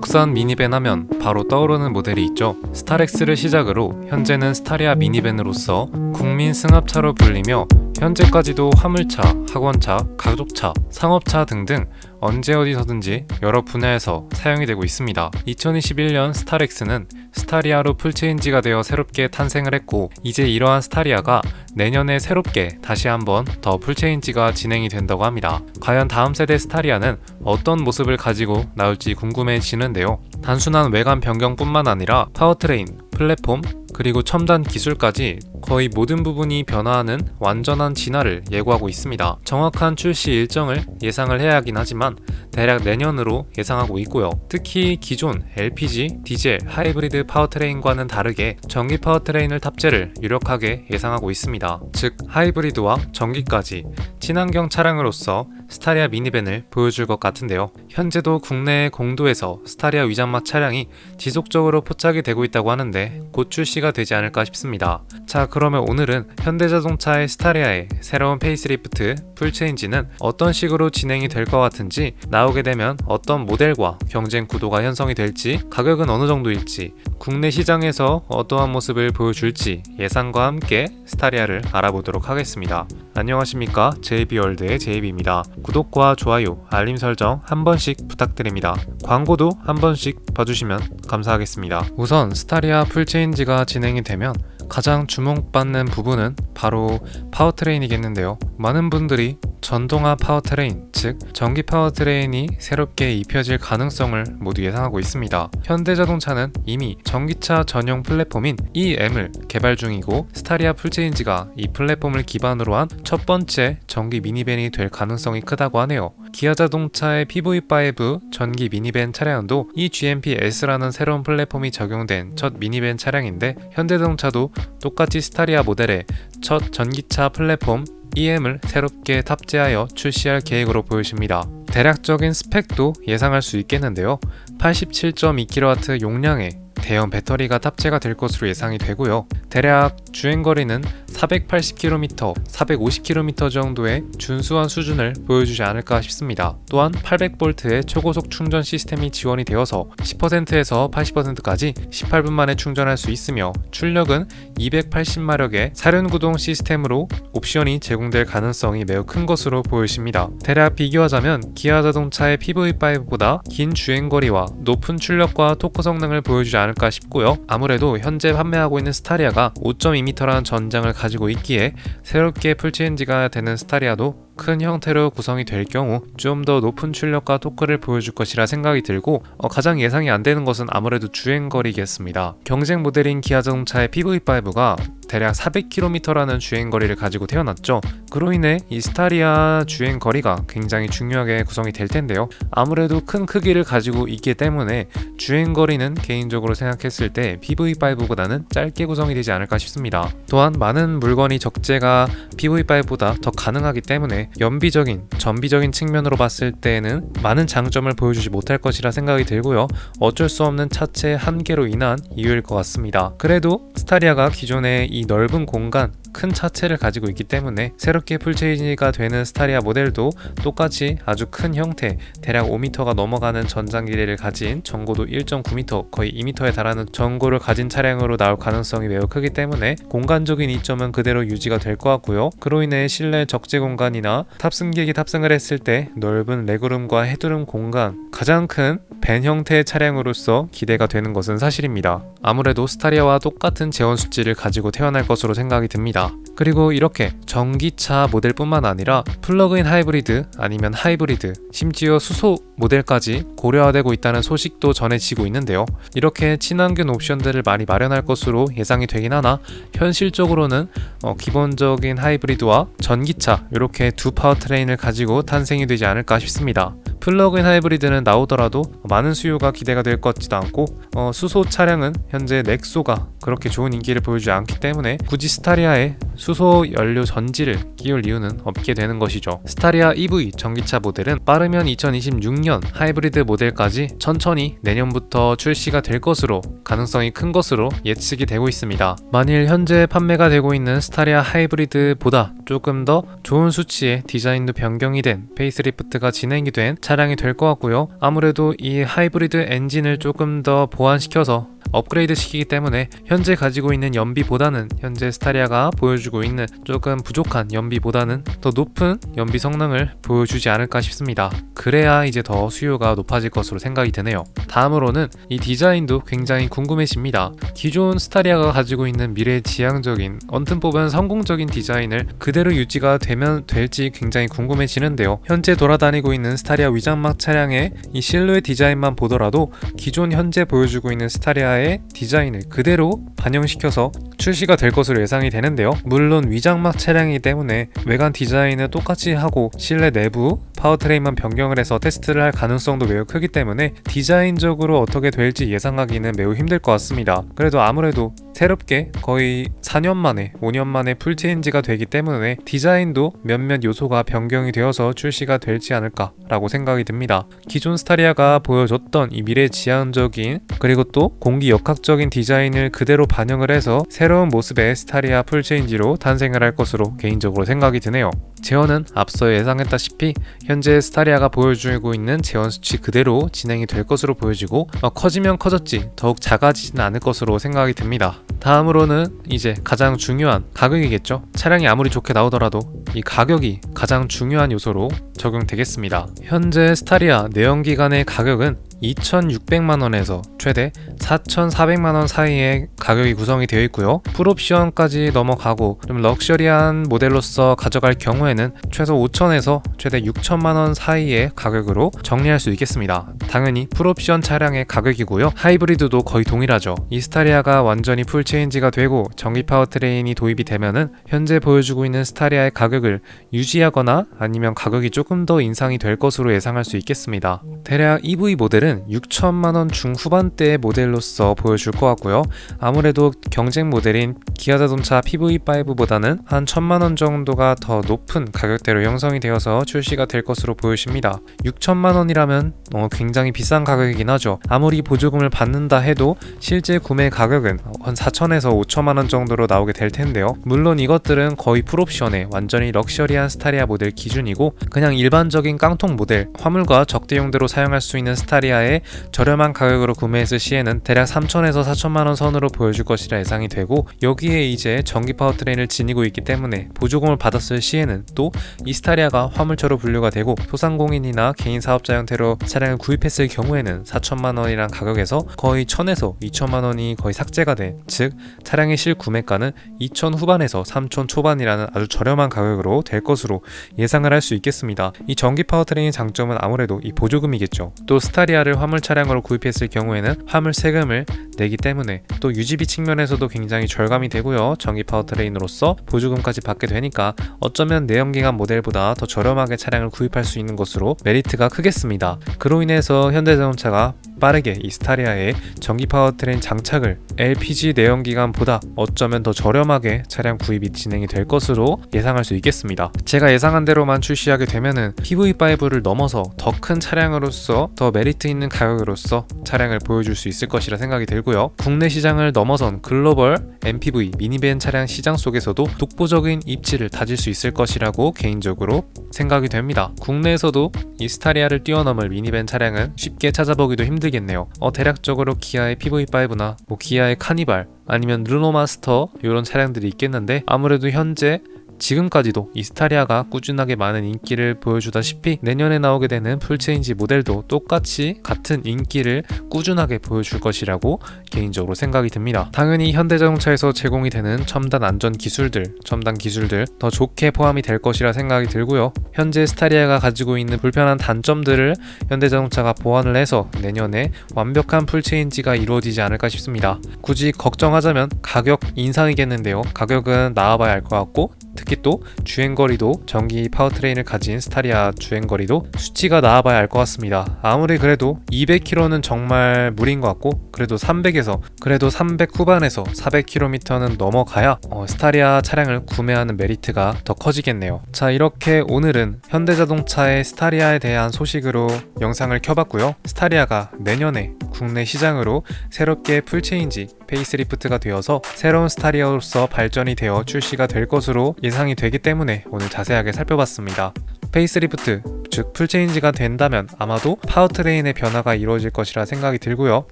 국산 미니밴 하면 바로 떠오르는 모델이 있죠. 스타렉스를 시작으로 현재는 스타리아 미니밴으로서 국민 승합차로 불리며 현재까지도 화물차, 학원차, 가족차, 상업차 등등 언제 어디서든지 여러 분야에서 사용이 되고 있습니다. 2021년 스타렉스는 스타리아로 풀체인지가 되어 새롭게 탄생을 했고 이제 이러한 스타리아가 내년에 새롭게 다시 한번 더 풀체인지가 진행이 된다고 합니다. 과연 다음 세대 스타리아는 어떤 모습을 가지고 나올지 궁금해지는데요. 단순한 외관 변경뿐만 아니라 파워트레인, 플랫폼, 그리고 첨단 기술까지 거의 모든 부분이 변화하는 완전한 진화를 예고하고 있습니다. 정확한 출시 일정을 예상을 해야 하긴 하지만 대략 내년으로 예상하고 있고요. 특히 기존 LPG, 디젤, 하이브리드 파워트레인과는 다르게 전기 파워트레인을 탑재를 유력하게 예상하고 있습니다. 즉 하이브리드와 전기까지 친환경 차량으로서 스타리아 미니밴을 보여줄 것 같은데요. 현재도 국내 공도에서 스타리아 위장막 차량이 지속적으로 포착이 되고 있다고 하는데 곧 출시가 되지 않을까 싶습니다. 자, 그러면 오늘은 현대자동차의 스타리아의 새로운 페이스리프트 풀체인지는 어떤 식으로 진행이 될 것 같은지 나오게 되면 어떤 모델과 경쟁 구도가 형성이 될지 가격은 어느 정도일지 국내 시장에서 어떠한 모습을 보여줄지 예상과 함께 스타리아를 알아보도록 하겠습니다. 안녕하십니까 JB월드의 JB입니다. 구독과 좋아요, 알림 설정 한 번씩 부탁드립니다. 광고도 한 번씩 봐주시면 감사하겠습니다. 우선 스타리아 풀체인지가 진행이 되면 가장 주목받는 부분은 바로 파워트레인이겠는데요. 많은 분들이 전동화 파워트레인, 즉 전기 파워트레인이 새롭게 입혀질 가능성을 모두 예상하고 있습니다. 현대자동차는 이미 전기차 전용 플랫폼인 EM을 개발 중이고 스타리아 풀체인지가 이 플랫폼을 기반으로 한 첫 번째 전기 미니밴이 될 가능성이 크다고 하네요. 기아 자동차의 PV5 전기 미니밴 차량도 이 GMP S라는 새로운 플랫폼이 적용된 첫 미니밴 차량인데 현대자동차도 똑같이 스타리아 모델의 첫 전기차 플랫폼 EM을 새롭게 탑재하여 출시할 계획으로 보여집니다. 대략적인 스펙도 예상할 수 있겠는데요. 87.2kW 용량의 대형 배터리가 탑재가 될 것으로 예상이 되고요. 대략 주행거리는 480km, 450km 정도의 준수한 수준을 보여주지 않을까 싶습니다. 또한 800V의 초고속 충전 시스템이 지원이 되어서 10%에서 80%까지 18분 만에 충전할 수 있으며 출력은 280마력의 사륜구동 시스템으로 옵션이 제공될 가능성이 매우 큰 것으로 보여집니다. 대략 비교하자면 기아 자동차의 PV5보다 긴 주행거리와 높은 출력과 토크 성능을 보여주지 않을까 싶고요. 아무래도 현재 판매하고 있는 스타리아가 5.2m라는 전장을 가지고 있기에 새롭게 풀체인지가 되는 스타리아도 큰 형태로 구성이 될 경우 좀 더 높은 출력과 토크를 보여줄 것이라 생각이 들고 어, 가장 예상이 안 되는 것은 아무래도 주행거리겠습니다. 경쟁 모델인 기아 자동차의 PV5가 대략 400km라는 주행거리를 가지고 태어났죠. 그로 인해 이 스타리아 주행거리가 굉장히 중요하게 구성이 될 텐데요. 아무래도 큰 크기를 가지고 있기 때문에 주행거리는 개인적으로 생각했을 때 PV5보다는 짧게 구성이 되지 않을까 싶습니다. 또한 많은 물건이 적재가 PV5보다 더 가능하기 때문에 연비적인, 전비적인 측면으로 봤을 때는 많은 장점을 보여주지 못할 것이라 생각이 들고요. 어쩔 수 없는 차체 한계로 인한 이유일 것 같습니다. 그래도 스타리아가 기존의 이 넓은 공간, 큰 차체를 가지고 있기 때문에 새롭게 풀체인지가 되는 스타리아 모델도 똑같이 아주 큰 형태, 대략 5m가 넘어가는 전장 길이를 가진 전고도 1.9m, 거의 2m에 달하는 전고를 가진 차량으로 나올 가능성이 매우 크기 때문에 공간적인 이점은 그대로 유지가 될 것 같고요. 그로 인해 실내 적재 공간이나 탑승객이 탑승을 했을 때 넓은 레그룸과 헤드룸 공간, 가장 큰 밴 형태의 차량으로서 기대가 되는 것은 사실입니다. 아무래도 스타리아와 똑같은 재원 수치를 가지고 태어날 것으로 생각이 듭니다. 있습니다. 그리고 이렇게 전기차 모델뿐만 아니라 플러그인 하이브리드 아니면 하이브리드 심지어 수소 모델까지 고려되고 있다는 소식도 전해지고 있는데요. 이렇게 친환경 옵션들을 많이 마련할 것으로 예상이 되긴 하나 현실적으로는 어, 기본적인 하이브리드와 전기차 이렇게 두 파워트레인을 가지고 탄생이 되지 않을까 싶습니다. 플러그인 하이브리드는 나오더라도 많은 수요가 기대가 될 것 같지도 않고 어, 수소 차량은 현재 넥소가 그렇게 좋은 인기를 보여주지 않기 때문에 굳이 스타리아에 수소 연료 전지를 끼울 이유는 없게 되는 것이죠. 스타리아 EV 전기차 모델은 빠르면 2026년 하이브리드 모델까지 천천히 내년부터 출시가 될 것으로 가능성이 큰 것으로 예측이 되고 있습니다. 만일 현재 판매가 되고 있는 스타리아 하이브리드보다 조금 더 좋은 수치의 디자인도 변경이 된 페이스리프트가 진행이 된 차량이 될 것 같고요. 아무래도 이 하이브리드 엔진을 조금 더 보완시켜서 업그레이드 시키기 때문에 현재 가지고 있는 연비보다는 현재 스타리아가 보여주고 있는 조금 부족한 연비보다는 더 높은 연비 성능을 보여주지 않을까 싶습니다. 그래야 이제 더 수요가 높아질 것으로 생각이 드네요. 다음으로는 이 디자인도 굉장히 궁금해집니다. 기존 스타리아가 가지고 있는 미래 지향적인 언뜻 보면 성공적인 디자인을 그대로 유지가 되면 될지 굉장히 궁금해지는데요. 현재 돌아다니고 있는 스타리아 위장막 차량의 이 실루엣 디자인만 보더라도 기존 현재 보여주고 있는 스타리아의 디자인을 그대로 반영시켜서 출시가 될 것으로 예상이 되는데요. 물론 위장막 차량이기 때문에 외관 디자인은 똑같이 하고 실내 내부 파워트레인만 변경을 해서 테스트를 할 가능성도 매우 크기 때문에 디자인적으로 어떻게 될지 예상하기는 매우 힘들 것 같습니다. 그래도 아무래도 새롭게 거의 4년 만에 5년 만에 풀체인지가 되기 때문에 디자인도 몇몇 요소가 변경이 되어서 출시가 될지 않을까라고 생각이 듭니다. 기존 스타리아가 보여줬던 이 미래 지향적인 그리고 또 공기 역학적인 디자인을 그대로 반영을 해서 새로운 모습의 스타리아 풀체인지로 탄생을 할 것으로 개인적으로 생각이 드네요. 제어는 앞서 예상했다시피 현재 스타리아가 보여주고 있는 제원 수치 그대로 진행이 될 것으로 보여지고 어, 커지면 커졌지 더욱 작아지지는 않을 것으로 생각이 듭니다. 다음으로는 이제 가장 중요한 가격이겠죠. 차량이 아무리 좋게 나오더라도 이 가격이 가장 중요한 요소로 적용되겠습니다. 현재 스타리아 내연기관의 가격은 2,600만 원에서 최대 4,400만 원 사이의 가격이 구성이 되어 있고요. 풀옵션까지 넘어가고 좀 럭셔리한 모델로서 가져갈 경우에는 최소 5,000에서 최대 6천만 원 사이의 가격으로 정리할 수 있겠습니다. 당연히 풀옵션 차량의 가격이고요. 하이브리드도 거의 동일하죠. 이스타리아가 완전히 풀 체인지가 되고 전기 파워트레인이 도입이 되면은 현재 보여주고 있는 스타리아의 가격을 유지하거나 아니면 가격이 조금 더 인상이 될 것으로 예상할 수 있겠습니다. 대략 EV 모델은 모델은 6천만 원 중후반대의 모델로서 보여줄 것 같고요. 아무래도 경쟁 모델인 기아 자동차 PV5보다는 한 천만 원 정도가 더 높은 가격대로 형성이 되어서 출시가 될 것으로 보여집니다. 6천만 원이라면 어, 굉장히 비싼 가격이긴 하죠. 아무리 보조금을 받는다 해도 실제 구매 가격은 한 4천에서 5천만 원 정도로 나오게 될 텐데요. 물론 이것들은 거의 풀옵션에 완전히 럭셔리한 스타리아 모델 기준이고 그냥 일반적인 깡통 모델 화물과 적대용대로 사용할 수 있는 스타리아 스타리아에 저렴한 가격으로 구매했을 시에는 대략 3천에서 4천만 원 선으로 보여줄 것이라 예상이 되고 여기에 이제 전기 파워트레인을 지니고 있기 때문에 보조금을 받았을 시에는 또 이스타리아가 화물차로 분류가 되고 소상공인이나 개인 사업자 형태로 차량을 구입했을 경우에는 4천만 원이란 가격에서 거의 1천에서 2천만 원이 거의 삭제가 돼 즉 차량의 실 구매가는 2천 후반에서 3천 초반이라는 아주 저렴한 가격으로 될 것으로 예상을 할 수 있겠습니다. 이 전기 파워트레인의 장점은 아무래도 이 보조금이겠죠. 또 스타리아를 차를 화물 차량으로 구입했을 경우에는 화물 세금을 내기 때문에 또 유지비 측면에서도 굉장히 절감이 되고요. 전기 파워트레인으로서 보조금까지 받게 되니까 어쩌면 내연기관 모델보다 더 저렴하게 차량을 구입할 수 있는 것으로 메리트가 크겠습니다. 그로 인해서 현대자동차가 빠르게 이 스타리아에 전기 파워트레인 장착을 LPG 내연기관보다 어쩌면 더 저렴하게 차량 구입이 진행이 될 것으로 예상할 수 있겠습니다. 제가 예상한 대로만 출시하게 되면은 PV5를 넘어서 더 큰 차량으로서 더 메리트 있는 가격으로서 차량을 보여줄 수 있을 것이라 생각이 들고요. 국내 시장을 넘어선 글로벌 MPV 미니밴 차량 시장 속에서도 독보적인 입지를 다질 수 있을 것이라고 개인적으로 생각이 됩니다. 국내에서도 이 스타리아를 뛰어넘을 미니밴 차량은 쉽게 찾아보기도 힘들 힘들겠네요. 어, 대략적으로 기아의 PV5나 뭐 기아의 카니발 아니면 르노마스터 이런 차량들이 있겠는데 아무래도 현재 지금까지도 이스타리아가 꾸준하게 많은 인기를 보여주다시피 내년에 나오게 되는 풀체인지 모델도 똑같이 같은 인기를 꾸준하게 보여줄 것이라고 개인적으로 생각이 듭니다. 당연히 현대자동차에서 제공이 되는 첨단 안전 기술들, 첨단 기술들 더 좋게 포함이 될 것이라 생각이 들고요. 현재 스타리아가 가지고 있는 불편한 단점들을 현대자동차가 보완을 해서 내년에 완벽한 풀체인지가 이루어지지 않을까 싶습니다. 굳이 걱정하자면 가격 인상이겠는데요. 가격은 나와봐야 할 것 같고 특히 특히 또 주행거리도 전기 파워트레인을 가진 스타리아 주행거리도 수치가 나와봐야 알 것 같습니다. 아무리 그래도 200km는 정말 무리인 것 같고 그래도 300에서 그래도 300 후반에서 400km는 넘어가야 어, 스타리아 차량을 구매하는 메리트가 더 커지겠네요. 자 이렇게 오늘은 현대자동차의 스타리아에 대한 소식으로 영상을 켜봤고요. 스타리아가 내년에 국내 시장으로 새롭게 풀체인지 페이스리프트가 되어서 새로운 스타리아로서 발전이 되어 출시가 될 것으로 예상이 되기 때문에 오늘 자세하게 살펴봤습니다. 페이스리프트, 즉 풀체인지가 된다면 아마도 파워트레인의 변화가 이루어질 것이라 생각이 들고요.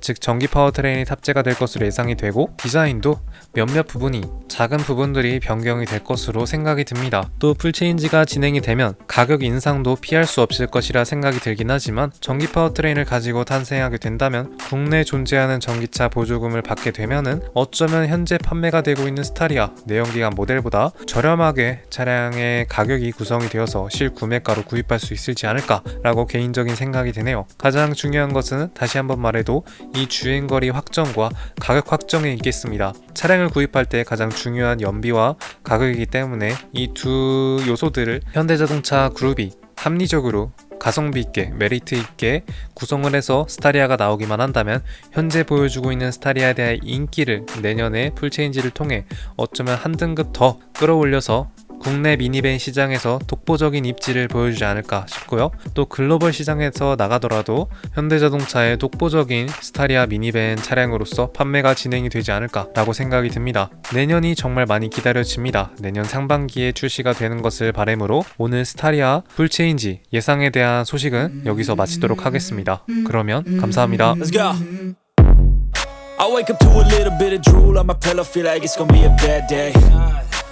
즉 전기 파워트레인이 탑재가 될 것으로 예상이 되고 디자인도 몇몇 부분이 작은 부분들이 변경이 될 것으로 생각이 듭니다. 또 풀체인지가 진행이 되면 가격 인상도 피할 수 없을 것이라 생각이 들긴 하지만 전기 파워트레인을 가지고 탄생하게 된다면 국내 존재하는 전기차 보조금을 받게 되면은 어쩌면 현재 판매가 되고 있는 스타리아 내연기관 모델보다 저렴하게 차량의 가격이 구성이 되어서 실구매가로 구입할 수 있을 지 않을까라고 개인적인 생각이 드네요. 가장 중요한 것은 다시 한번 말해도 이 주행거리 확정과 가격 확정에 있겠습니다. 차량을 구입할 때 가장 중요한 연비와 가격이기 때문에 이 두 요소들을 현대자동차 그룹이 합리적으로 가성비 있게 메리트 있게 구성을 해서 스타리아가 나오기만 한다면 현재 보여주고 있는 스타리아에 대한 인기를 내년에 풀체인지를 통해 어쩌면 한 등급 더 끌어올려서 국내 미니밴 시장에서 독보적인 입지를 보여주지 않을까 싶고요. 또 글로벌 시장에서 나가더라도 현대자동차의 독보적인 스타리아 미니밴 차량으로서 판매가 진행이 되지 않을까라고 생각이 듭니다. 내년이 정말 많이 기다려집니다. 내년 상반기에 출시가 되는 것을 바램으로 오늘 스타리아 풀체인지 예상에 대한 소식은 여기서 마치도록 하겠습니다. 그러면 감사합니다. I wake up to a little bit of drool on my pillow, feel like it's gonna be a bad day.